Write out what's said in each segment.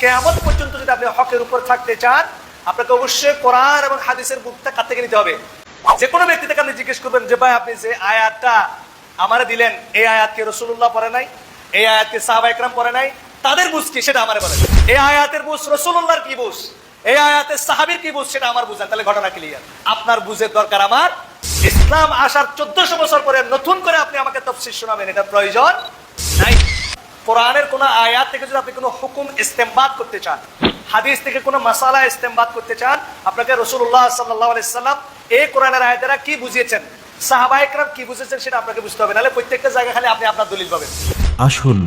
কেয়ামত পর্যন্ত যদি আপনি হকের উপর থাকতে চান, আপনাকে অবশ্যই কোরআন এবং হাদিসের বুকটা কাছ থেকে নিতে হবে। যে কোনো ব্যক্তি থেকে আপনি জিজ্ঞেস করবেন যে, ভাই, আপনি যে আয়াতটা আমারে দিলেন, এই আয়াতকে রসুল্লাহ পড়ে নাই? এই আয়াতকে সাহাবা একরাম পড়ে নাই? তাদের বুঝ কি? সেটা আমার বলেন। এই আয়াতের বুঝ রসুল্লাহর কি বুঝ? এই আয়াতের সাহাবির কি বুঝ? সেটা আমার বুঝেন। তাহলে ঘটনা ক্লিয়ার আপনার বুঝের দরকার আমার। ইসলাম আসার চোদ্দশো বছর পরে নতুন করে আপনি আমাকে তফসির শোনাবেন। এটা প্রয়োজন নাই। কোরআনের কোন আয়াত থেকে যদি আপনি কোনো হুকুম ইস্তেমবাদ করতে চান হাদিস থেকে কোনো মাসালা ইস্তেমবাদ করতে চান আপনাকে রসুল্লাহ সাল্লাহ আলাইসাল্লাম এই কোরআনের আয়াতেরা কি বুঝিয়েছেন সাহাবাহিকরাম কি বুঝেছেন সেটা আপনাকে বুঝতে হবে। নাহলে প্রত্যেকটা জায়গায় খালি আপনি আপনার দলিল পাবেন। আসুন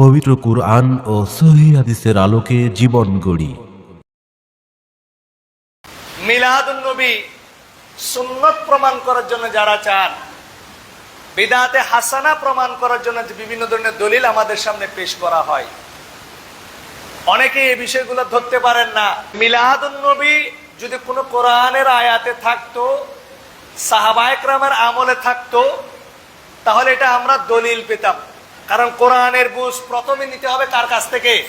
পবিত্র কুরআন ও সহি হাদিসের আলোকে জীবন গড়ি। মিলাদুন নবী সুন্নত প্রমাণ করার জন্য যারা চান বিদাতে হাসানা প্রমাণ করার জন্য যে বিভিন্ন ধরনের দলিল আমাদের সামনে পেশ করা হয়। অনেকে এই বিষয়গুলো ধরতে পারেন না। মিলাদুন নবী যদি কোনো কোরআনের আয়াতে থাকতো সাহাবায়করামের আমলে থাকতো, তাহলে এটা আমরা দলিল পেতাম। কারণ কোরআনের বুঝ প্রথমে নিতে হবে কার কাছ থেকে?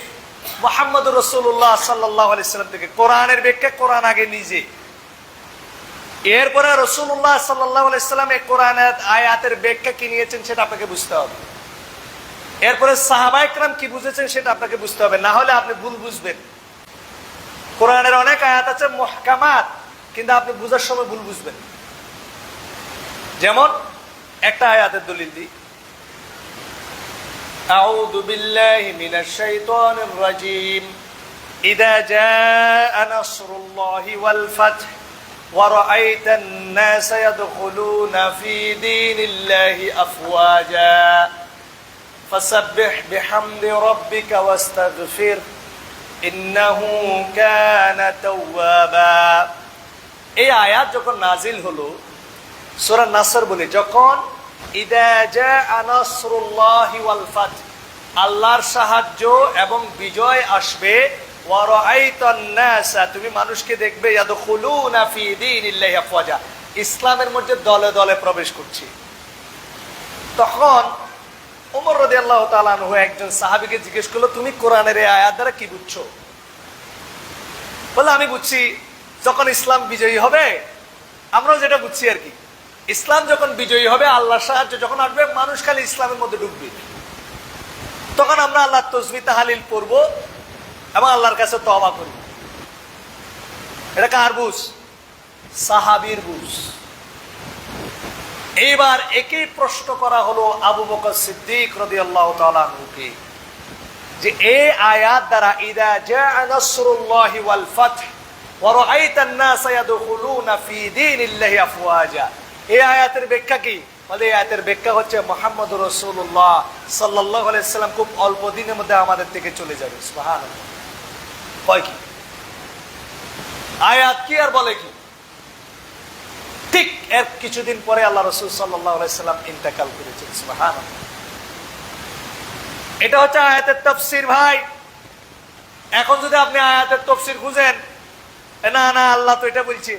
মোহাম্মদ রসুল্লাহ সাল্লাহ আলাইসাল্লাম থেকে। কোরআনের ব্যাখ্যা কোরআন আগে নিজে। এরপরে রসুল্লাহ সাল্লাহ আলাইসাল্লাম এই কোরআনের আয়াতের ব্যাখ্যা কি নিয়েছেন সেটা আপনাকে বুঝতে হবে এরপরে সাহাবাইকরাম কি বুঝেছেন সেটা আপনাকে বুঝতে হবে না হলে আপনি ভুল বুঝবেন কোরআনের অনেক আয়াত আছে মহকামাত কিন্তু আপনি বুঝার সময় ভুল বুঝবেন যেমন একটা আয়াতের দলিল দিই أعوذ بالله من الشيطان الرجيم إذا جاء نصر الله والفتح ورأيت الناس يدخلون في دين الله أفواجا فسبح بحمد ربك واستغفر إنه كان توابا এই আয়াত যখন নাজিল হলো সূরা নাসর বলে যখন ইদা জাআ নাসরুল্লাহি ওয়াল ফাত আল্লাহর সাহায্য এবং বিজয় আসবে ওয়া রাআইতান নাসা তুমি মানুষকে দেখবে ইসলামের মধ্যে দলে দলে প্রবেশ করছি। তখন ওমর রাদিয়াল্লাহু তাআলা আনহু একজন সাহাবীকে জিজ্ঞেস করল, তুমি কোরআনের এই আয়াত দ্বারা কি বুঝছ? বলে, আমি বুঝছি, যখন ইসলাম বিজয়ী হবে, আমরাও যেটা বুঝছি আর কি। ইসলাম যখন বিজয়ী হবে, আল্লাহর সাহায্য যখন আসবে, মানুষ খালি ইসলামের মধ্যে ঢুকবে তখন আমরা আল্লাহ তসমি তাহালিল পড়ব এবং আল্লাহর কাছে তবা করব এটা কার বুঝ? সাহাবির বুঝ। এইবার একই প্রশ্ন করা হলো আবু বকর সিদ্দিক রদি আল্লাহ তালুকে যে এই আয়াত দ্বারা, ইদা ওয়াল ফাতহ নাস ইয়াদখুলুনা ফি দীনিল্লাহি আফওয়াজা। এই আয়াতের ব্যাখ্যা কি? বলে, এই আয়াতের ব্যাখ্যা হচ্ছে খুব অল্প দিনের মধ্যে আমাদের থেকে চলে যাবে। সুবহান কয় কি? আয়াত কি আর বলে কি? ঠিক এর কিছুদিন পরে আল্লাহ রসুল আলাইসাল্লাম ইন্তেকাল করেছেন সুবহান এটা হচ্ছে আয়াতের তফসির, ভাই। এখন যদি আপনি আয়াতের তফসির খুঁজেন না না, আল্লাহ তো এটা বলছে।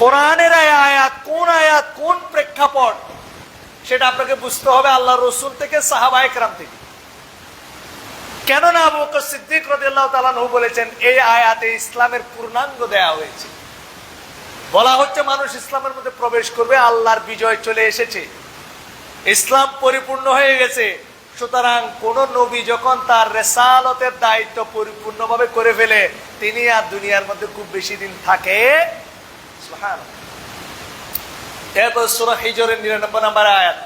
কোরআনের আয়াত, কোন আয়াত, কোন প্রেক্ষাপট, সেটা আপনাকে বুঝতে হবে আল্লাহ রসুল থেকে সাহাবাইকরাম থেকে। কেননা আবু বকর সিদ্দিক রাদিয়াল্লাহু তাআলা নহু বলেছেন, এই আয়াতে ইসলামের পূর্ণাঙ্গ দেয়া হয়েছে। বলা হচ্ছে মানুষ ইসলামের মধ্যে প্রবেশ করবে, আল্লাহর বিজয় চলে এসেছে। ইসলাম পরিপূর্ণ হয়ে গেছে, সুতরাং কোন নবী যখন তার রেসালতের দায়িত্ব পরিপূর্ণভাবে করে ফেলে, তিনি আর দুনিয়ার মধ্যে খুব বেশি দিন থাকে। এরপর সুরা হিজরের নিরানব্বই নম্বর আয়াত।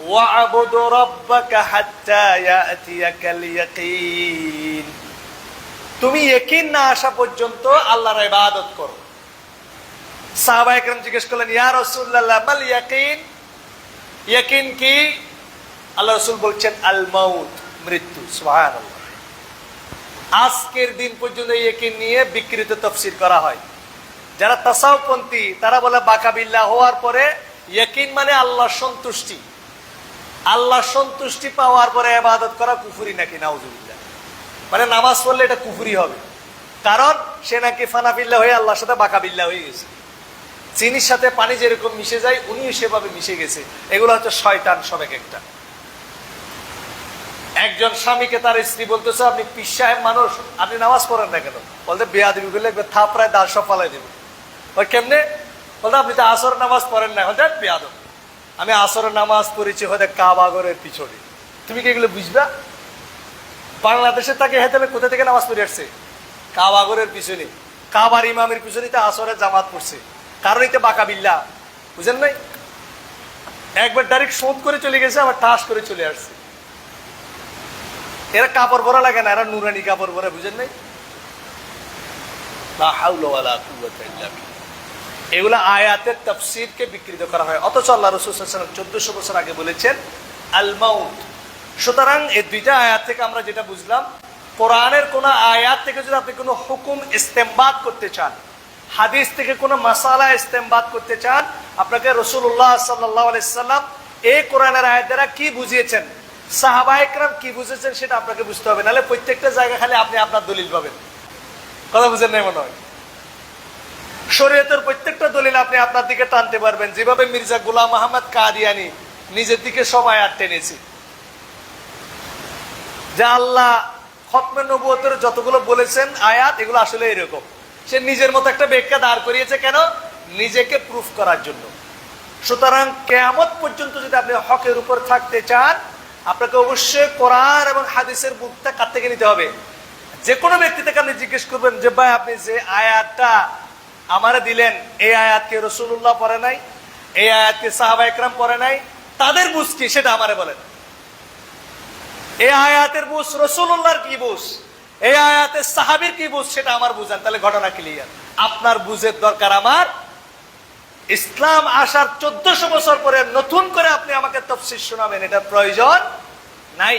وَاعْبُدْ رَبَّكَ حَتَّى يَأْتِيَكَ الْيَقِينُ তুমি ইকিন না আসা পর্যন্ত আল্লাহর ইবাদত করো সাহাবা একরাম জিজ্ঞেস করলেন ইয়া রাসূলুল্লাহ মাল ইয়াকিন ইয়াকিন কি আল্লাহ রাসূল বলছেন আল মাউত মৃত্যু সুবহানাল্লাহ আজকের দিন পর্যন্ত ইয়াকিন নিয়ে বিকৃত তাফসীর করা হয় যারা তাসাউপন্থী তারা বলে বাকাবিল্লা হওয়ার পরে ইয়কিন মানে আল্লাহর সন্তুষ্টি আল্লাহর সন্তুষ্টি পাওয়ার পরে আবাদত করা কুফুরি নাকি? নাউজুবিল্লাহ। মানে নামাজ পড়লে এটা কুফুরি হবে। কারণ সে নাকি ফানাফিল্লা হয়ে আল্লাহর সাথে বাকাবিল্লা হয়ে গেছে। চিনির সাথে পানি যেরকম মিশে যায়, উনিও সেভাবে মিশে গেছে। এগুলো হচ্ছে শয়তান সব এক একটা। একজন স্বামীকে তার স্ত্রী বলতেছে, আপনি পিস সাহেব মানুষ, আপনি নামাজ পড়েন না কেন? বলতে বেয়া দিবি বলে একবার থাপড়ায় দাঁড় সব পালাই দিবি। ওই কেমনে? বলতে, আপনি তো আসর নামাজ পড়েন না। হয়তো বেয়া আমি আসরের নামাজ পড়েছি হয়তো কাবাগরের পিছনে। তুমি কি এগুলো বুঝবা? বাংলাদেশে তাকে হেঁটে কোথা থেকে নামাজ পড়ে আসছে? কাবাগরের পিছনে। কাবার ইমামের পিছনে তো আসরের জামাত পড়ছে। কারণ এটা বাঁকা বিল্লা। বুঝেন নাই? একবার ডাইরেক্ট শোধ করে চলে গেছে, আবার টাস করে চলে আসছে। এরা কাপড় ভরা লাগে না, এরা নুরানি কাপড় ভরা বুঝেন নাই। এগুলো আয়াতের তফসিরকে বিকৃত করা হয়। অথচ আল্লাহ রসুল চোদ্দশো বছর আগে বলেছেন আল মাউত সুতরাং এই দুইটা আয়াত থেকে আমরা যেটা বুঝলাম, কোরআনের কোন আয়াত থেকে যদি আপনি কোনো হুকুম ইস্তেমবাদ করতে চান, হাদিস থেকে কোনো মাসালা ইস্তেমবাদ করতে চান, আপনাকে রসুল্লাহ সাল্লাহ আলাইসাল্লাম এই কোরআনের আয়াত দ্বারা কি বুঝিয়েছেন, সাহাবা একরাম কি বুঝেছেন সেটা আপনাকে বুঝতে হবে। নাহলে প্রত্যেকটা জায়গা খালি আপনি আপনার দলিল পাবেন। কথা বুঝেন নাই মনে হয়? শরীয়তের প্রত্যেকটা দলিল আপনি আপনার দিকে টানতে পারবেন। যেভাবে মির্জা গুলাম আহমদ কাদিয়ানি নিজের দিকে সব আয়াত টেনেছি। যে আল্লাহ খতমে নবুয়তের যতগুলো বলেছেন আয়াত, এগুলো আসলে এরকম। সে নিজের মতো একটা ব্যাখ্যা দাঁড় করিয়েছে কেন? নিজেকে প্রুফ করার জন্য। সুতরাং কেয়ামত পর্যন্ত যদি আপনি হকের উপর থাকতে চান, আপনাকে অবশ্যই কোরআন এবং হাদিসের বুকটা কার থেকে নিতে হবে। যে কোনো ব্যক্তি থেকে আপনি জিজ্ঞেস করবেন যে, ভাই, আপনি যে আয়াতটা আমারে দিলেন, এই আয়াতকে রসুল্লাহ পড়ে নাই, এই আয়াতকে সাহাবা একরাম পড়ে নাই, তাদের বুঝ কি সেটা আমারে বলেন। এই আয়াতের বুঝ রসুল্লাহর কি বুঝ? এই আয়াতের সাহাবির কি বুঝ সেটা আমার বুঝান, তাহলে ঘটনা ক্লিয়ার আপনার বুঝের দরকার আমার। ইসলাম আসার চোদ্দশো বছর পরে নতুন করে আপনি আমাকে তফসির শোনাবেন এটা প্রয়োজন নাই।